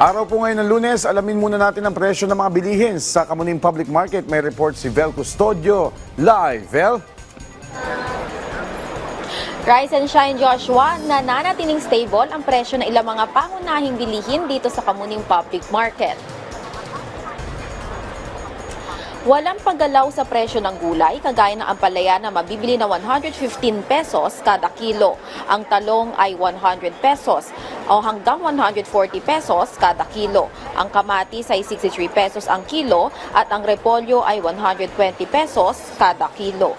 Araw po ngayon ng lunes, alamin muna natin ang presyo ng mga bilihin sa Kamuning Public Market. May report si Vel Custodio. Live, Vel? Rise and Shine Joshua, nananatiling stable ang presyo ng ilang mga pangunahing bilihin dito sa Kamuning Public Market. Walang paggalaw sa presyo ng gulay, kagaya ng ampalaya na mabibili na 115 pesos kada kilo. Ang talong ay 100 pesos o hanggang 140 pesos kada kilo. Ang kamatis ay 63 pesos ang kilo at ang repolyo ay 120 pesos kada kilo.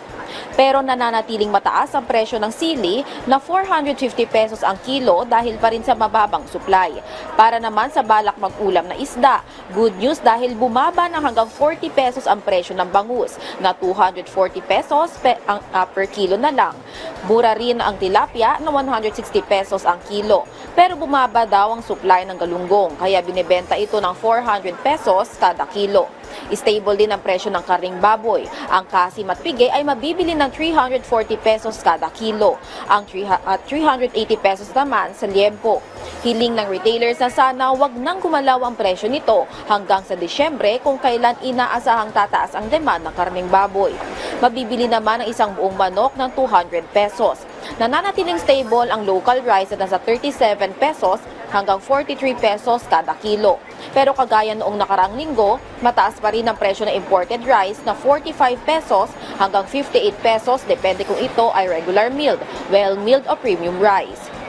Pero nananatiling mataas ang presyo ng sili na 450 pesos ang kilo dahil pa rin sa mababang supply. Para naman sa balak mag-ulam na isda, good news dahil bumaba ng hanggang 40 pesos ang presyo ng bangus na 240 pesos pe- ang, ah, per kilo na lang. Mura rin ang tilapia na 160 pesos ang kilo. Pero bumaba daw ang supply ng galunggong kaya binebenta ito ng 400 pesos kada kilo. Stable din ang presyo ng karing baboy. Ang kasim at pigay ay mabibili ng 340 pesos kada kilo. Ang 300 at 380 pesos naman sa liempo. Hiling ng retailers na sana wag nang gumalaw ang presyo nito hanggang sa Disyembre kung kailan inaasahang tataas ang demand ng karning baboy. Mabibili naman ang isang buong manok ng 200 pesos. Nananatiling stable ang local rice na nasa 37 pesos hanggang 43 pesos kada kilo. Pero kagaya noong nakarang linggo, mataas pa rin ang presyo ng imported rice na 45 pesos hanggang 58 pesos depende kung ito ay regular milled, well milled o premium rice.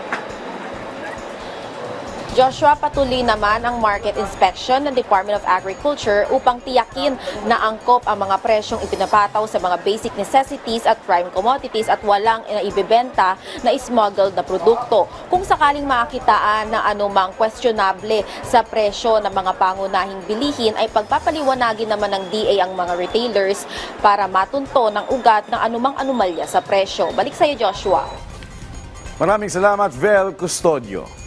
Joshua, patuloy naman ang market inspection ng Department of Agriculture upang tiyakin na angkop ang mga presyong ipinapataw sa mga basic necessities at prime commodities at walang ibebenta na smuggled na produkto. Kung sakaling makitaan na anumang questionable sa presyo ng mga pangunahing bilihin ay pagpapaliwanagin naman ng DA ang mga retailers para matunto ng ugat ng anumang anomalya sa presyo. Balik sa iyo, Joshua. Maraming salamat, Vel Custodio.